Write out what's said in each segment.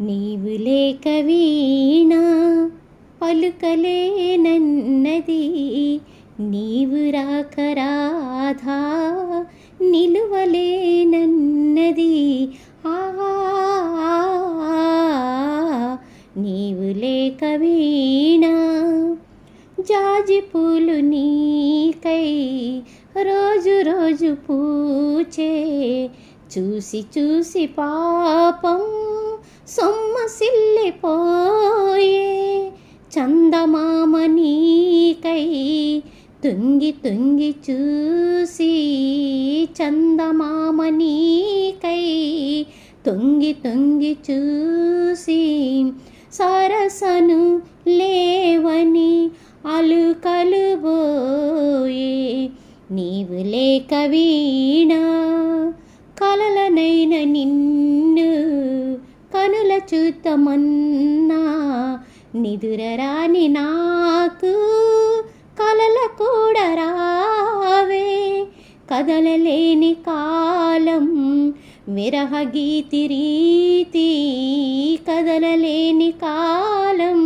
నీవు లేక వీణా పలుకలేనన్నది నీవు రాక రాధా నిలువలేనన్నది ఆ నీవు లేక వీణా జాజి పూలు నీకై రోజు రోజు పూచే. చూసి చూసి పాపం సొమ్మసిల్లిపోయే చందమామ నీకై తుంగి తుంగి చూసి చందమామ నీకై తుంగి తుంగి చూసి సరసను లేవని అలుకలు బోయే నీవు లేక వీణ కలలనైన నిన్ను చూతమన్నా నిదురరాని నాకు కలల కూడా రావే. కదలలేని కాలం విరహగీతి రీతి కదలలేని కాలం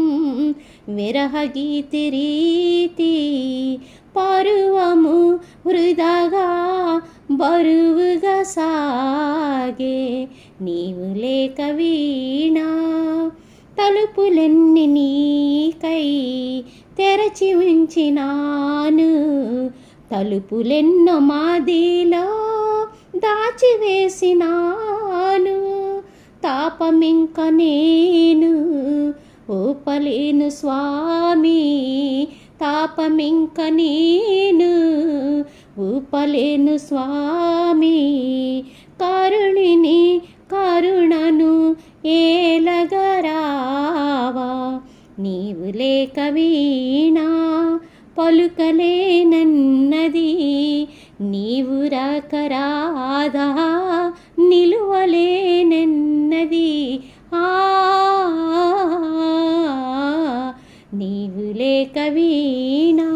విరహగీతి రీతి పరువము వృధగా బరువుగా సాగే. నీవు లేక వీణా. తలుపులెన్ని నీకై తెరచి ఉంచినాను. తలుపులెన్నో మాదిలో దాచివేసినాను. తాపమింక నేను ఊపలేను స్వామి. తాపమింక నేను ఊపలేను స్వామి. నీవు లేక వీణా పలుకలేనన్నది నీవు రాక రాధా నిలువలేనన్నది ఆ నీవు లేక వీణా.